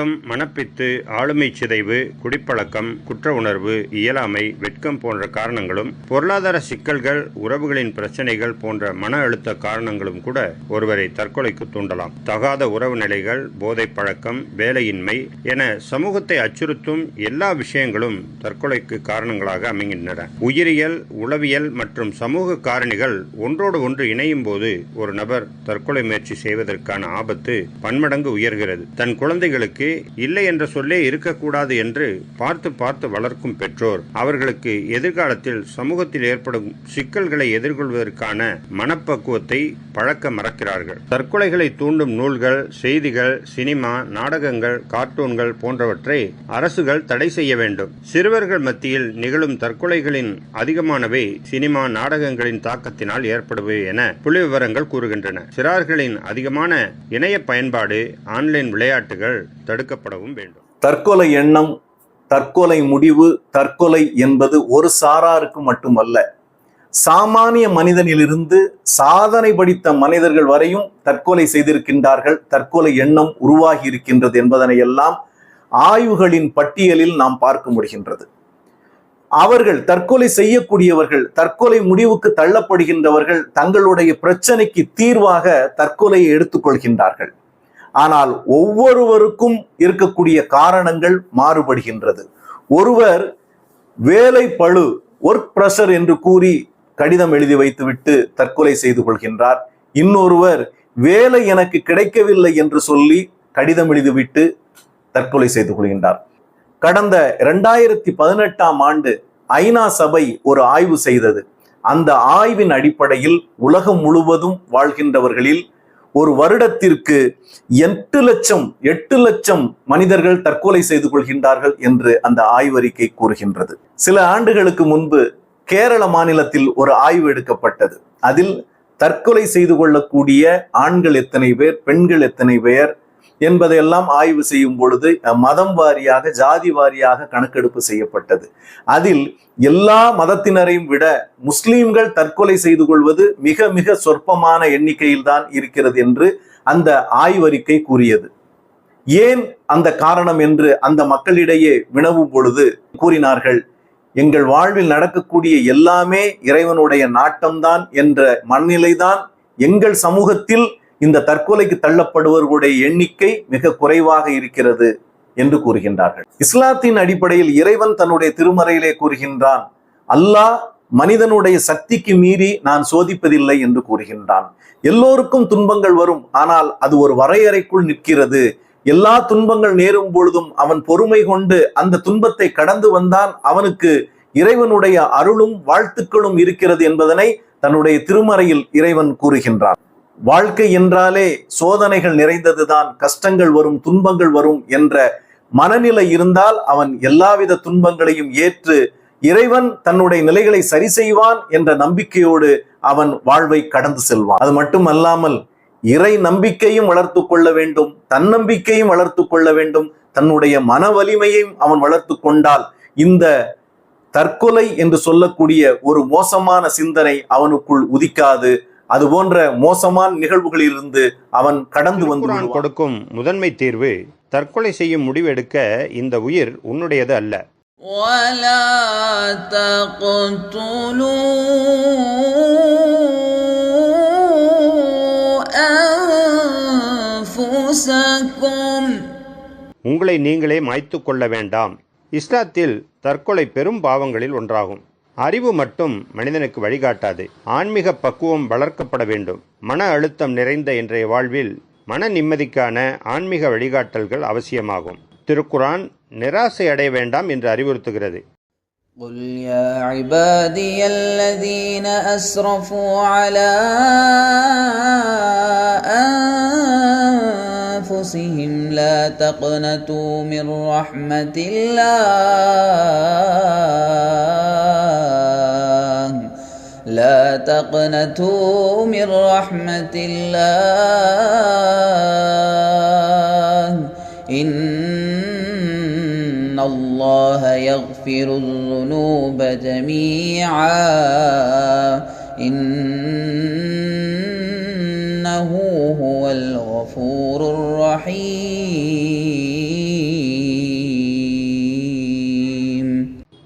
அழுத்தம் மனப்பித்து ஆளுமை சிதைவு குடிப்பழக்கம் குற்ற உணர்வு இயலாமை வெட்கம் போன்ற காரணங்களும் பொருளாதார சிக்கல்கள் உறவுகளின் பிரச்சனைகள் போன்ற மன அழுத்த காரணங்களும் கூட ஒருவரை தற்கொலைக்கு தூண்டலாம். தகாத உறவு நிலைகள் போதை பழக்கம் வேலையின்மை என சமூகத்தை அச்சுறுத்தும் எல்லா விஷயங்களும் தற்கொலைக்கு காரணங்களாக அமைகின்றன. உயிரியல் உளவியல் மற்றும் சமூக காரணிகள் ஒன்றோடு ஒன்று இணையும் போது ஒரு நபர் தற்கொலை முயற்சி செய்வதற்கான ஆபத்து பன்மடங்கு உயர்கிறது. தன் குழந்தைகளுக்கு இல்லை என்ற சொல்லே இருக்கக்கூடாது என்று பார்த்து பார்த்து வளர்க்கும் பெற்றோர். அவர்களுக்கு எதிர்காலத்தில் சமூகத்தில் ஏற்படும் சிக்கல்களை எதிர்கொள்வதற்கான மனப்பக்குவத்தை பழக்க மறக்கிறார்கள். தற்கொலைகளை தூண்டும் நூல்கள் செய்திகள் சினிமா நாடகங்கள் கார்ட்டூன்கள் போன்றவற்றை அரசுகள் தடை செய்ய வேண்டும். சிறுவர்கள் மத்தியில் நிகழும் தற்கொலைகளின் அதிகமானவை சினிமா நாடகங்களின் தாக்கத்தினால் ஏற்படுபவை என புள்ளி விவரங்கள் கூறுகின்றன. சிறார்களின் அதிகமான இணைய பயன்பாடு ஆன்லைன் விளையாட்டுகள் தடுக்கப்படவும் வேண்டும். தற்கொலை எண்ணம் தற்கொலை முடிவு தற்கொலை என்பது ஒரு சாராருக்கு மட்டுமல்ல. சாமானிய மனிதனிலிருந்து சாதனை படித்த மனிதர்கள் வரையும் தற்கொலை செய்திருக்கின்றார்கள். தற்கொலை எண்ணம் உருவாகி இருக்கின்றது என்பதனை எல்லாம் ஆய்வுகளின் பட்டியலில் நாம் பார்க்க முடிகின்றது. அவர்கள் தற்கொலை செய்யக்கூடியவர்கள் தற்கொலை முடிவுக்கு தள்ளப்படுகின்றவர்கள் தங்களுடைய பிரச்சனைக்கு தீர்வாக தற்கொலையை எடுத்துக்கொள்கின்றார்கள். ஆனால் ஒவ்வொருவருக்கும் இருக்கக்கூடிய காரணங்கள் மாறுபடுகின்றது. ஒருவர் வேலை பழு ஒர்க் பிரஷர் என்று கூறி கடிதம் எழுதி வைத்துவிட்டு தற்கொலை செய்து கொள்கின்றார். இன்னொருவர் வேலை எனக்கு கிடைக்கவில்லை என்று சொல்லி கடிதம் எழுதிவிட்டு தற்கொலை செய்து கொள்கின்றார். கடந்த இரண்டாயிரத்தி பதினெட்டாம் ஆண்டு ஐநா சபை ஒரு ஆய்வு செய்தது. அந்த ஆய்வின் அடிப்படையில் உலகம் முழுவதும் வாழ்கின்றவர்களில் ஒரு வருடத்திற்கு எட்டு லட்சம் எட்டு லட்சம் மனிதர்கள் தற்கொலை செய்து கொள்கின்றார்கள் என்று அந்த ஆய்வறிக்கை கூறுகின்றது. சில ஆண்டுகளுக்கு முன்பு கேரள மாநிலத்தில் ஒரு ஆய்வு எடுக்கப்பட்டது. அதில் தற்கொலை செய்து கொள்ளக்கூடிய ஆண்கள் எத்தனை பேர் பெண்கள் எத்தனை பேர் என்பதையெல்லாம் ஆய்வு செய்யும் பொழுது மதம் வாரியாக ஜாதி வாரியாக கணக்கெடுப்பு செய்யப்பட்டது. அதில் எல்லா மதத்தினரையும் விட முஸ்லீம்கள் தற்கொலை செய்து கொள்வது மிக மிக சொற்பமான எண்ணிக்கையில் தான் இருக்கிறது என்று அந்த ஆய்வறிக்கை கூறியது. ஏன் அந்த காரணம் என்று அந்த மக்களிடையே வினவும் பொழுது கூறினார்கள் எங்கள் வாழ்வில் நடக்கக்கூடிய எல்லாமே இறைவனுடைய நாட்டம்தான் என்ற மனநிலைதான் எங்கள் சமூகத்தில் இந்த தற்கொலைக்கு தள்ளப்படுவர்களுடைய எண்ணிக்கை மிக குறைவாக இருக்கிறது என்று கூறுகின்றார்கள். இஸ்லாத்தின் அடிப்படையில் இறைவன் தன்னுடைய திருமறையிலே கூறுகின்றான் அல்லாஹ் மனிதனுடைய சக்திக்கு மீறி நான் சோதிப்பதில்லை என்று கூறுகின்றான். எல்லோருக்கும் துன்பங்கள் வரும் ஆனால் அது ஒரு வரையறைக்குள் நிற்கிறது. எல்லா துன்பங்கள் நேரும் பொழுதும் அவன் பொறுமை கொண்டு அந்த துன்பத்தை கடந்து வந்தான். அவனுக்கு இறைவனுடைய அருளும் வாழ்த்துக்களும் இருக்கிறது என்பதனை தன்னுடைய திருமறையில் இறைவன் கூறுகின்றான். வாழ்க்கை என்றாலே சோதனைகள் நிறைந்ததுதான் கஷ்டங்கள் வரும் துன்பங்கள் வரும் என்ற மனநிலை இருந்தால் அவன் எல்லாவித துன்பங்களையும் ஏற்று இறைவன் தன்னுடைய நிலைகளை சரி செய்வான் என்ற நம்பிக்கையோடு அவன் வாழ்வை கடந்து செல்வான். அது மட்டுமல்லாமல் இறை நம்பிக்கையும் வளர்த்து கொள்ள வேண்டும் தன்னம்பிக்கையும் வளர்த்து கொள்ள வேண்டும் தன்னுடைய மன வலிமையையும் அவன் வளர்த்து கொண்டால் இந்த தற்கொலை என்று சொல்லக்கூடிய ஒரு மோசமான சிந்தனை அவனுக்குள் உதிக்காது. அது போன்ற மோசமான நிகழ்வுகளிலிருந்து அவன் கடந்து வந்து திருக்குர்ஆன் விடுவான். கொடுக்கும் முதன்மை தீர்வு தற்கொலை செய்யும் முடிவெடுக்க இந்த உயிர் உன்னுடையது அல்ல ولا تقتلوا أنفسكم உங்களை நீங்களே மாய்த்து கொள்ள வேண்டாம் இஸ்லாத்தில் தற்கொலை பெரும் பாவங்களில் ஒன்றாகும் அறிவு மட்டும் மனிதனுக்கு வழிகாட்டாது ஆன்மீக பக்குவம் வளர்க்கப்பட வேண்டும் மன அழுத்தம் நிறைந்த இன்றைய வாழ்வில் மன நிம்மதிக்கான ஆன்மீக வழிகாட்டல்கள் அவசியமாகும் திருக்குரான் நிராசை அடைய வேண்டாம் என்று அறிவுறுத்துகிறது قل يا عبادي الذين أسرفوا على أنفسهم لا تقنطوا من رحمة الله لا تقنتوا من رحمة الله. إن الله يغفر الذنوب جميعا. إنه هو الغفور الرحيم.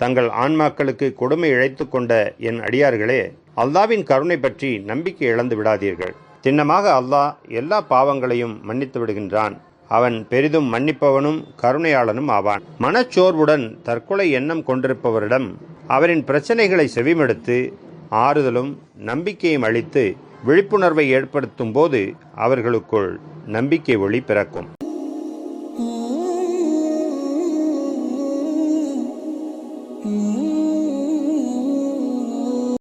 தங்கள் ஆன்மாக்களுக்கு கொடுமை இழைத்து கொண்ட என் அடியார்களே அல்லாவின் கருணை பற்றி நம்பிக்கை இழந்து விடாதீர்கள். சின்னமாக அல்லாஹ் எல்லா பாவங்களையும் மன்னித்து விடுகின்றான். அவன் பெரிதும் மன்னிப்பவனும் கருணையாளனும் ஆவான். மனச்சோர்வுடன் தற்கொலை எண்ணம் கொண்டிருப்பவரிடம் அவரின் பிரச்சனைகளை செவிமடுத்து ஆறுதலும் நம்பிக்கையும் அளித்து விழிப்புணர்வை ஏற்படுத்தும் போது அவர்களுக்குள் நம்பிக்கை ஒளி பிறக்கும்.